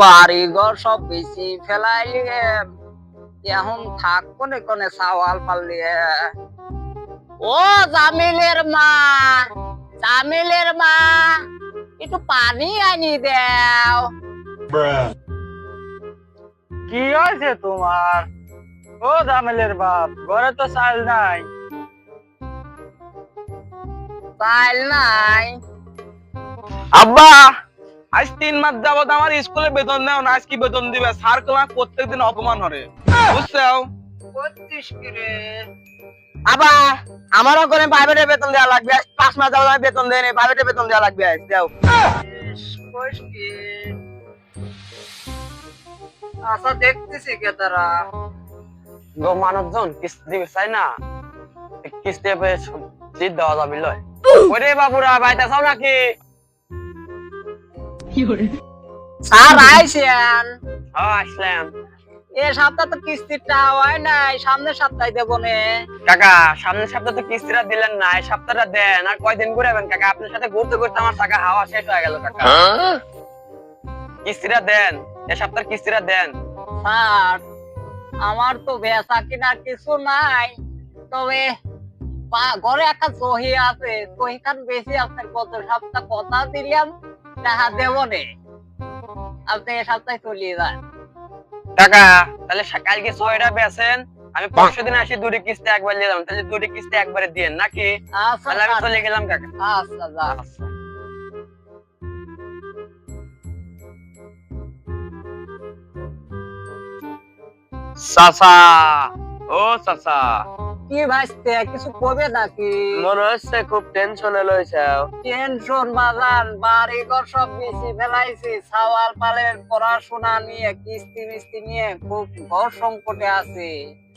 বাড়ি সব বেশি এখন থাক, কোনে কোনে সাওয়াল পাল্লিয়ে ও জামিলের মা জামিলের মা, একটু পানি আনি দেও। কি হয়েছে তোমার? ও জামেলের বাপ, ঘরে তো চাল নাই। নাই। আব্বা আজ তিন মাস যাবত আমার স্কুলে বেতন দেও না আজ কি বেতন দিবে? স্যার তোমার প্রত্যেকদিন অপমান হরে বুঝছ আবা আমারও করে প্রাইভেটে বেতন দেওয়া লাগবে। পাঁচ মাস যাব আমি বেতন দেয় প্রাইভেটে বেতন দেওয়া লাগবে আজ দেও। আচ্ছা দেখতেছি কে তারা। গো মানবজন কিস্তি দিবে চাই না? কিস্তি জিত দেওয়া যাবে লয়। ওরে বাবুরা বাইতে চাও নাকি? স্যার আইসেন। হ্যাঁ আসলাম। এ সপ্তাহ তো কিস্তিটা হয় নাই সামনের সপ্তাহে দেবো নে। কাকা সামনের সপ্তাহে তো কিস্তিটা দিলেন না এই সপ্তাহটা দেন আর কয়দিন ঘুরাবেন কাকা? আপনার সাথে ঘুরতে ঘুরতে আমার টাকা হাওয়া শেষ হয়ে গেল কাকা। কিস্তিটা দেন এই সপ্তাহের কিস্তিটা দেন। স্যার আমার তো বেচা কিনার কিছু নাই তবে ঘরে একটা সহি আছে সহিখান বেশি আছে গত সপ্তাহ কথা দিলাম টাকা দেবো নে। আপনি এ সপ্তাহে চলিয়ে যান। কাকা তাহলে কালকে ছয়টা বেছেন আমি পরশু দিন আসি দুটি কিস্তি একবার নিয়ে যাবেন তাহলে দুটি কিস্তি একবারে দিয়েন নাকি? আচ্ছা তাহলে আমি চলে গেলাম কাকা। আচ্ছা আচ্ছা। চাচা ও চাচা। কি ভাসতে কিছু কবে নাকি? মনে হচ্ছে খুব টেনশনে লইছে টেনশন বাজান বাড়ি ঘর সব বেশি ফেলাইছি। সাওয়াল পালের পড়াশোনা নিয়ে কিস্তি মিস্তি নিয়ে খুব ঘর সংকটে আছে।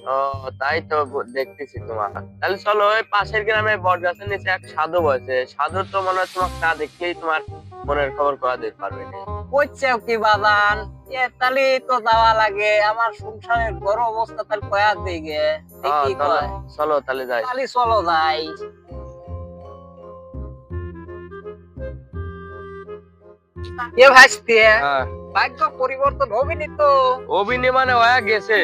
ও তাই তো দেখতেছি তোমার। তাহলে চলো ওই পাশের গ্রামে বট গাছের নিচে এক সাধু বসে। সাধু তো মনে হয় তোমার না দেখেই তোমার মনের খবর করা দিতে পারবে করছে কি বাজান এ তাহলে তো যাওয়া লাগে। আমার সংসারের বড় অবস্থা তাহলে কয়া দিকে? হ্যাঁ, চলো তাহলে যাই। তাহলে চলো যাই। এ ভাসতে ভাগ্য পরিবর্তন হবে নি তো? অভিনয় মানে হয়ে গেছে।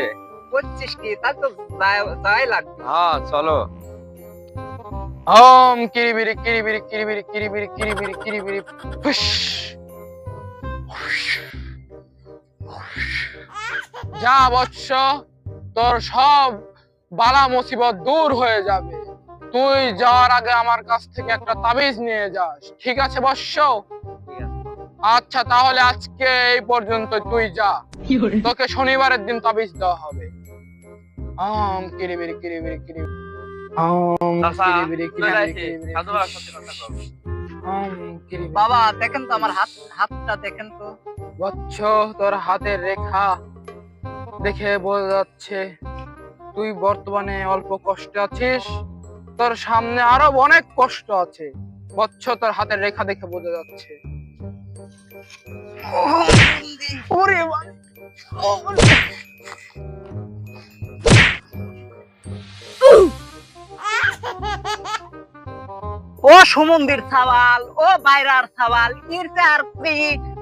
করছিস কি তা তো যাই- লাগবে। হ্যাঁ চলো। ওম কিরিবিরি কিরিবিরি কিরিবিরি কিরিবিরি কিরিবিরি কিরিবিরি। ফুস। যা বৎস তোর সব বালা মুসিবত দূর হয়ে যাবে। তুই যাওয়ার আগে আমার কাছ থেকে একটা তাবিজ নিয়ে যাস ঠিক আছে বৎস? আচ্ছা তাহলে আজকে এই পর্যন্ত তুই যা। তোকে শনিবারের দিন তাবিজ দেওয়া হবে। আম কিরিবিরি কিরিবিরি কিরিবিরি। আম কিরিবিরি বাবা দেখেন তো আমার হাত হাতটা দেখেন তো। বচ্চ তোর হাতের রেখা। দেখে বোঝা যাচ্ছে তুই বর্তমানে অল্প কষ্টে আছিস। তোর সামনে আরও অনেক কষ্ট আছে। বচ্চ তোর হাতের রেখা দেখে বোঝা যাচ্ছে। ও সুমন্দির সাওয়াল, ও বাইরার সাওয়াল ইরতে আর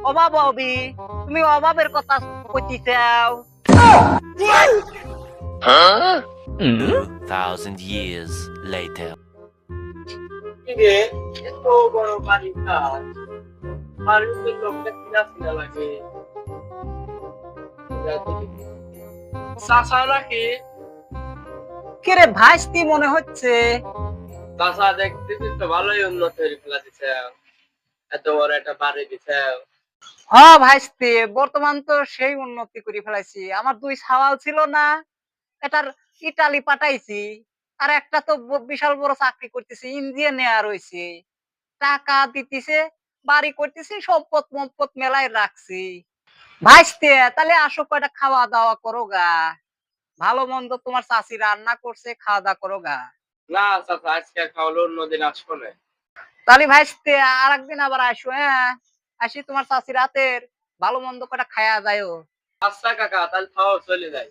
অভাব তুমি অভাবের কথা কইতে চাও Two thousand years later. এত বড় বাড়ি কাজ। বাড়িতে লোকটা কিনা কিনা লাগে চাষা নাকি কিরে ভাইস্তি মনে হচ্ছে? চাষা তো ভালোই উন্নত হয়ে এত বড় একটা বাড়ি দিছে। হ ভাইস্তি বর্তমান তো সেই উন্নতি করে ফেলাইছি। আমার দুই সাওয়াল ছিল না এটার ইটালি পাঠাইছি আর একটা তো বিশাল বড় চাকরি করতেছে ইঞ্জিনিয়ার হইছে। টাকা দিতেছে বাড়ি করতেছি সম্পদ মম্পদ মেলায় রাখছি। ভাইস্তে তাহলে আসো কয়টা খাওয়া দাওয়া করো গা। ভালো মন্দ তোমার চাষি রান্না করছে খাওয়া দাওয়া করো গা। না চাষা আজকে খাওয়ালো অন্যদিন আসব না তাহলে ভাইস্তে আর একদিন আবার আসো হ্যাঁ। আসি তোমার চাষি রাতের ভালো মন্দ কটা খায়া যায়ও। আচ্ছা কাকা, তাহলে খাওয়া চলে যায়।